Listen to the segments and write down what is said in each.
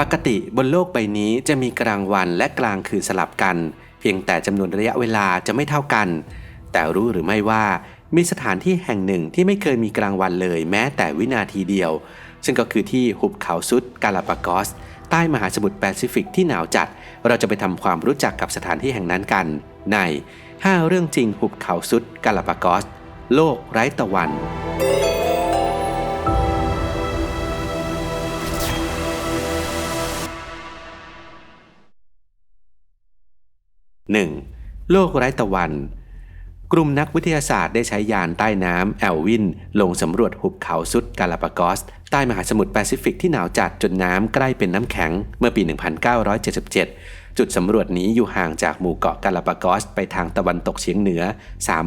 ปกติบนโลกใบนี้จะมีกลางวันและกลางคืนสลับกัน เพียงแต่จำนวนระยะเวลาจะไม่เท่ากัน แต่รู้หรือไม่ว่า มีสถานที่แห่งหนึ่งที่ไม่เคยมีกลางวันเลยแม้แต่วินาทีเดียว ซึ่งก็คือที่หุบเขาซุดกาลาปากอส ใต้มหาสมุทรแปซิฟิกที่หนาวจัด เราจะไปทำความรู้จักกับสถานที่แห่งนั้นกัน ใน 5 เรื่องจริงหุบเขาซุดกาลาปากอส โลกไร้ตะวัน 1. โลกไร้ตะวัน กลุ่มนักวิทยาศาสตร์ได้ใช้ยานใต้น้ำแอลวิน ลงสำรวจหุบเขาซุดกาลาปากอส ใต้มหาสมุทรแปซิฟิกที่หนาวจัดจนน้ำใกล้เป็นน้ำแข็งเมื่อปี 1977 จุดสำรวจนี้อยู่ห่างจากหมู่เกาะกาลาปากอส ไปทางตะวันตกเฉียงเหนือ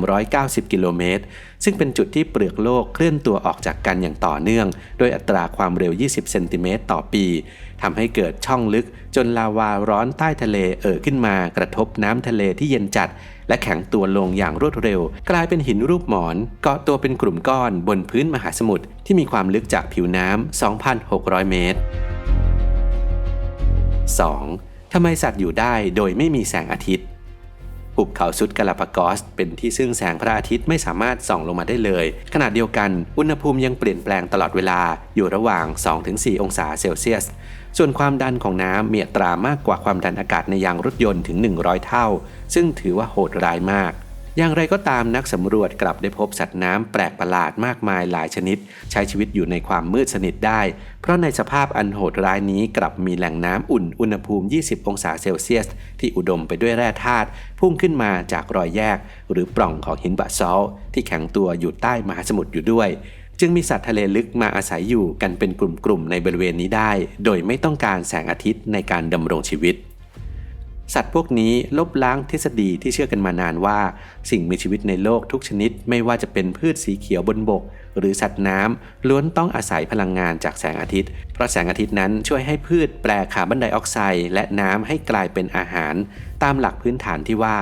390 กิโลเมตร ซึ่งเป็นจุดที่เปลือกโลกเคลื่อนตัวออกจากกันอย่างต่อเนื่องโดยอัตราความเร็ว 20 เซนติเมตรต่อปีทำให้เกิดช่องลึกจนลาวาร้อนใต้ทะเลเอ่อขึ้นมากระทบน้ำทะเลที่เย็นจัด และแข็งตัวลงอย่างรวดเร็ว กลายเป็นหินรูปหมอนเกาะตัวเป็นกลุ่มก้อนบนพื้นมหาสมุทรที่มีความลึกจากผิวน้ำ 2,600 เมตร 2. ทำไมสัตว์อยู่ได้โดยไม่มีแสงอาทิตย์หุบเขาซุดกาลาปากอส เป็นที่ซึ่งแสงพระอาทิตย์ไม่สามารถส่องลงมาได้เลย ขณะเดียวกัน อุณหภูมิยังเปลี่ยนแปลงตลอดเวลาอยู่ระหว่าง 2-4 องศาเซลเซียส ส่วนความดันของน้ำเมียตรามากกว่าความดันอากาศในยางรถยนต์ถึง 100 เท่า ซึ่งถือว่าโหดร้ายมาก อย่างไรก็ตามนักสำรวจกลับได้พบสัตว์น้ำแปลกประหลาดมากมายหลายชนิด ใช้ชีวิตอยู่ในความมืดสนิทได้ เพราะในสภาพอันโหดร้ายนี้กลับมีแหล่งน้ำอุ่นอุณหภูมิ 20 องศาเซลเซียส ที่อุดมไปด้วยแร่ธาตุพุ่งขึ้นมาจากรอยแยก หรือปล่องของหินบะซอลที่แข็งตัวอยู่ใต้มหาสมุทรอยู่ด้วย จึงมีสัตว์ทะเลลึกมาอาศัยอยู่กันเป็นกลุ่มๆในบริเวณนี้ได้ โดยไม่ต้องการแสงอาทิตย์ในการดำรงชีวิต สัตว์พวกนี้ลบล้างทฤษฎีที่เชื่อกันมานานว่า สิ่งมีชีวิตในโลกทุกชนิด ไม่ว่าจะเป็นพืชสีเขียวบนบก หรือสัตว์น้ำล้วนต้องอาศัยพลังงานจากแสงอาทิตย์ เพราะแสงอาทิตย์นั้นช่วยให้พืชแปลคาร์บอนไดออกไซด์และน้ำให้กลายเป็นอาหาร ตามหลักพื้นฐานที่ว่า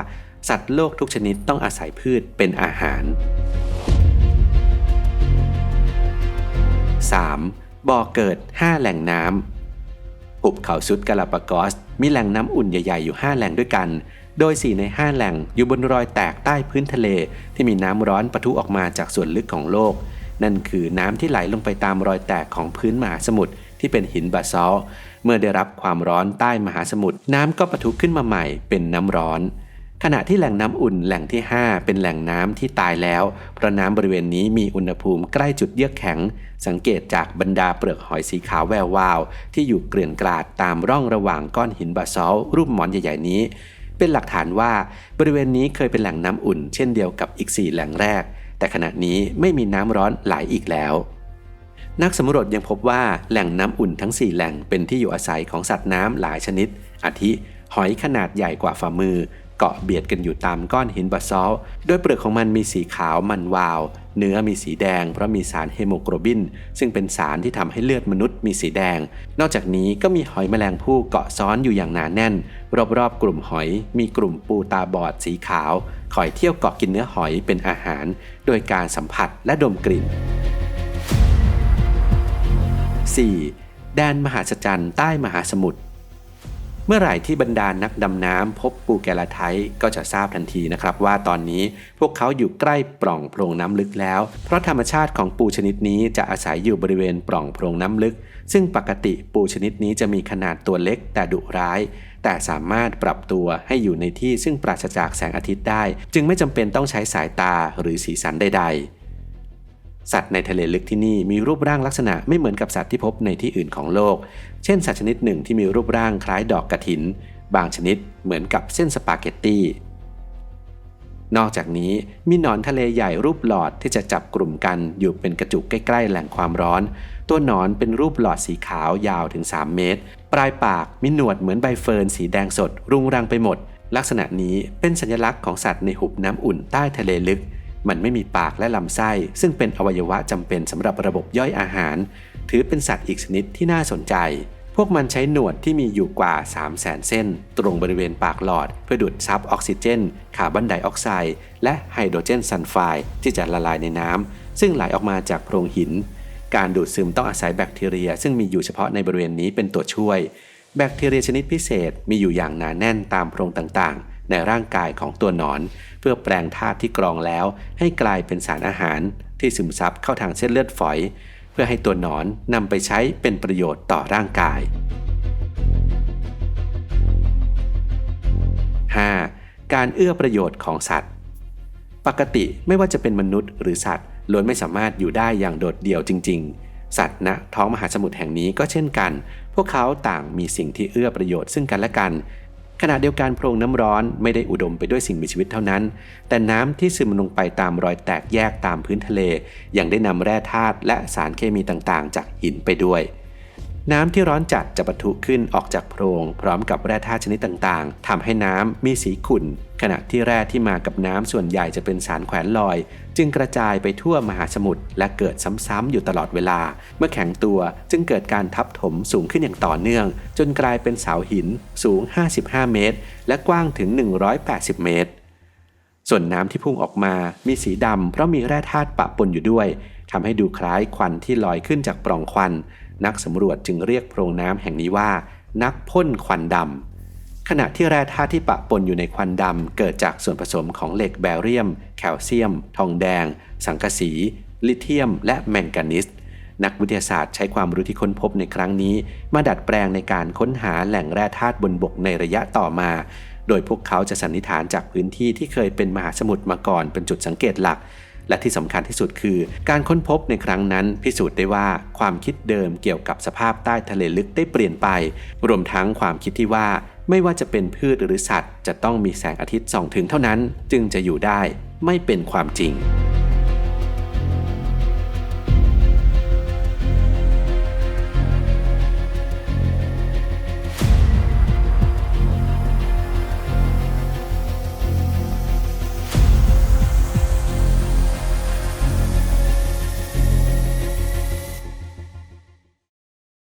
สัตว์โลกทุกชนิดต้องอาศัยพืชเป็นอาหาร 3. บ่อเกิด 5 แหล่งน้ำ หุบเขาซุดกาลาปากอส มีแหล่งน้ำอุ่นใหญ่ๆอยู่ 5 แหล่งด้วยกัน โดย 4 ใน 5 แหล่งอยู่บนรอยแตกใต้พื้นทะเล ที่มีน้ำร้อนปะทุออกมาจากส่วนลึกของโลก นั่นคือน้ำที่ไหลลงไปตามรอยแตกของพื้นมหาสมุทรที่เป็นหินบาซอลเมื่อได้รับความร้อนใต้มหาสมุทรน้ำก็ปะทุขึ้นมาใหม่เป็นน้ำร้อน ขณะที่แหล่งน้ำอุ่นแหล่งที่ 5 เป็นแหล่งน้ำที่ตายแล้ว เพราะน้ำบริเวณนี้มีอุณหภูมิใกล้จุดเยือกแข็ง สังเกตจากบรรดาเปลือกหอยสีขาวแวววาว ที่อยู่เกลื่อนกลาดตามร่องระหว่างก้อนหินบาซอลรูปหมอนใหญ่ๆนี้ เป็นหลักฐานว่าบริเวณนี้เคยเป็นแหล่งน้ำอุ่น เช่นเดียวกับอีก 4 แหล่งแรก แต่ขณะนี้ไม่มีน้ำร้อนไหลอีกแล้วนักสำรวจยังพบว่าแหล่งน้ำอุ่นทั้ง 4 แหล่งเป็นที่อยู่อาศัยของสัตว์น้ำหลายชนิด อาทิ หอยขนาดใหญ่กว่าฝ่ามือ เกาะเบียดกันอยู่ตามก้อนหินบาซอลโดยเปลือกของมันมีสีขาวมันวาว เนื้อมีสีแดง เพราะมีสารเฮโมโกลบิน ซึ่งเป็นสารที่ทำให้เลือดมนุษย์มีสีแดง นอกจากนี้ก็มีหอยแมลงภู่เกาะซ้อนอยู่อย่างหนาแน่น รอบๆ กลุ่มหอยมีกลุ่มปูตาบอดสีขาวคอยเที่ยวเกาะกินเนื้อหอยเป็นอาหาร โดยการสัมผัสและดมกลิ่น 4. แดนมหาสจรรย์ใต้มหาสมุทร เมื่อไหร่ที่บรรดานักดำน้ำพบปูแกลาไทก็จะทราบทันทีนะครับว่าตอนนี้พวกเขาอยู่ใกล้ปล่องโพรงน้ำลึกแล้ว เพราะธรรมชาติของปูชนิดนี้จะอาศัยอยู่บริเวณปล่องโพรงน้ำลึก ซึ่งปกติปูชนิดนี้จะมีขนาดตัวเล็กแต่ดุร้าย แต่สามารถปรับตัวให้อยู่ในที่ซึ่งปราศจากแสงอาทิตย์ได้ จึงไม่จำเป็นต้องใช้สายตาหรือสีสันใดๆ สัตว์ในทะเลลึกที่นี่มีรูปร่างลักษณะไม่เหมือนกับสัตว์ที่พบในที่อื่นของโลก เช่นสัตว์ชนิดหนึ่งที่มีรูปร่างคล้ายดอกกระถิน บางชนิดเหมือนกับเส้นสปาเกตตี้ นอกจากนี้มีหนอนทะเลใหญ่รูปหลอดที่จะจับกลุ่มกันอยู่เป็นกระจุกใกล้ ๆ แหล่งความร้อน ตัวหนอนเป็นรูปหลอดสีขาวยาวถึง 3 เมตร ปลายปากมีหนวดเหมือนใบเฟิร์นสีแดงสด รุงรังไปหมด ลักษณะนี้เป็นสัญลักษณ์ของสัตว์ในหุบน้ำอุ่นใต้ทะเลลึก มันไม่มีปากและลำไส้ ซึ่งเป็นอวัยวะจำเป็นสำหรับระบบย่อยอาหาร ถือเป็นสัตว์อีกชนิดที่น่าสนใจ พวกมันใช้หนวดที่มีอยู่กว่า 3 0 0แสนเส้น ตรงบริเวณปากหลอด เพื่อดูดซับออกซิเจน คาร์บอนไดออกไซด์และไฮโดรเจนซัลไฟด์ที่จะละลายในน้ำซึ่งไหลออกมาจากโพรงหิน การดูดซึมต้องอาศัยแบคทีเรีย ซึ่งมีอยู่เฉพาะในบริเวณนี้เป็นตัวช่วย แบคทีเรียชนิดพิเศษมีอยู่อย่างหนาแน่นตามโพรงต่างๆ ในร่างกายของตัวหนอน เพื่อแปลงธาตุที่กรองแล้ว ให้กลายเป็นสารอาหารที่ซึมซับเข้าทางเส้นเลือดฝอย เพื่อให้ตัวหนอนนำไปใช้เป็นประโยชน์ต่อร่างกาย 5. การเอื้อประโยชน์ของสัตว์ ปกติไม่ว่าจะเป็นมนุษย์หรือสัตว์ล้วนไม่สามารถอยู่ได้อย่างโดดเดี่ยวจริง ๆ สัตว์ณท้องมหาสมุทรแห่งนี้ก็เช่นกัน พวกเขาต่างมีสิ่งที่เอื้อประโยชน์ซึ่งกันและกัน ขณะเดียวกันโพรงน้ำร้อนไม่ได้อุดมไปด้วยสิ่งมีชีวิตเท่านั้น แต่น้ำที่ซึมลงไปตามรอยแตกแยกตามพื้นทะเล ยังได้นำแร่ธาตุและสารเคมีต่างๆ จากหินไปด้วย น้ำที่ร้อนจัดจะปะทุขึ้นออกจากโพรงพร้อมกับแร่ธาตุชนิดต่างๆทำให้น้ำมีสีขุ่น ขณะที่แร่ที่มากับน้ำส่วนใหญ่จะเป็นสารแขวนลอย จึงกระจายไปทั่วมหาสมุทรและเกิดซ้ำๆอยู่ตลอดเวลา เมื่อแข็งตัวจึงเกิดการทับถมสูงขึ้นอย่างต่อเนื่อง จนกลายเป็นเสาหินสูง 55 เมตร และกว้างถึง 180 เมตร ส่วนน้ำที่พุ่งออกมามีสีดำเพราะมีแร่ธาตุปะปนอยู่ด้วยทำให้ดูคล้ายควันที่ลอยขึ้นจากปล่องควัน นักสำรวจจึงเรียกโพรงน้ำแห่งนี้ว่า นักพ่นควันดำขณะที่แร่ธาตุที่ปะปนอยู่ในควันดำเกิดจากส่วนผสมของเหล็กแบเรียม แคลเซียม ทองแดง สังกะสี ลิเธียม และแมงกานิสนักวิทยาศาสตร์ใช้ความรู้ที่ค้นพบในครั้งนี้ มาดัดแปลงในการค้นหาแหล่งแร่ธาตุบนบกในระยะต่อมา โดยพวกเขาจะสันนิษฐานจากพื้นที่ที่เคยเป็นมหาสมุทรมาก่อนเป็นจุดสังเกตหลัก และที่สำคัญที่สุดคือ การค้นพบในครั้งนั้นพิสูจน์ได้ว่าความคิดเดิมเกี่ยวกับสภาพใต้ทะเลลึกได้เปลี่ยนไป รวมทั้งความคิดที่ว่าไม่ว่าจะเป็นพืชหรือสัตว์ จะต้องมีแสงอาทิตย์ส่องถึงเท่านั้น จึงจะอยู่ได้ไม่เป็นความจริง